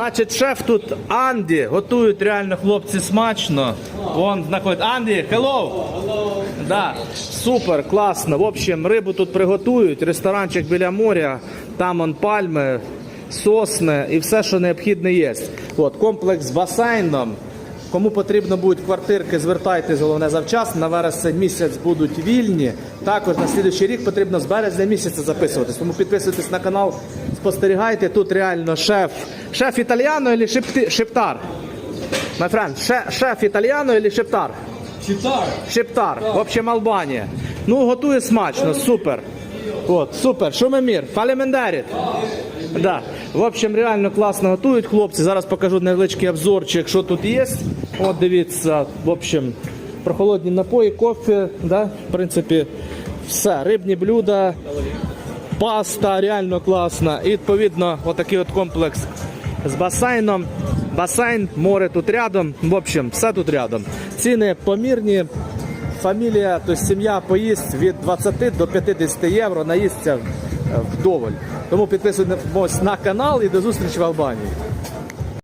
Значить, шеф тут Анді. Готують реально хлопці смачно. Вон знаходить Анді, hello! Да, супер, класно. В общем, рибу тут приготують. Ресторанчик біля моря, там он пальми, сосни і все, що необхідне є. От, комплекс з басейном. Кому потрібно будуть квартирки, звертайтесь, головне завчасно. На вересень місяць будуть вільні. Також на слідуючий рік потрібно з березня місяця записуватись. Тому підписуйтесь на канал, спостерігайте. Тут реально шеф. Шеф італіано чи шепти, шептар? My friend, шеф, шеф італіано чи шептар? Читар. Шептар. В общем, Албанія. Ну, готує смачно, супер. От, супер. Що ми мір? Фалемендеріт. Да. В общем, реально класно готують хлопці. Зараз покажу невеличкий обзорчик, що тут є. От дивіться, в общем, прохолодні напої, кофе, да? в принципі, все. Рибні блюда, паста реально класна. І відповідно, отакий от комплекс з басейном. Басейн, море тут рядом. В общем, все тут рядом. Ціни помірні. Фамілія, тобто сім'я поїсть від 20 до 50 євро, наїсться е, вдоволь. Тому підписуйтесь на канал і до зустрічі в Албанії.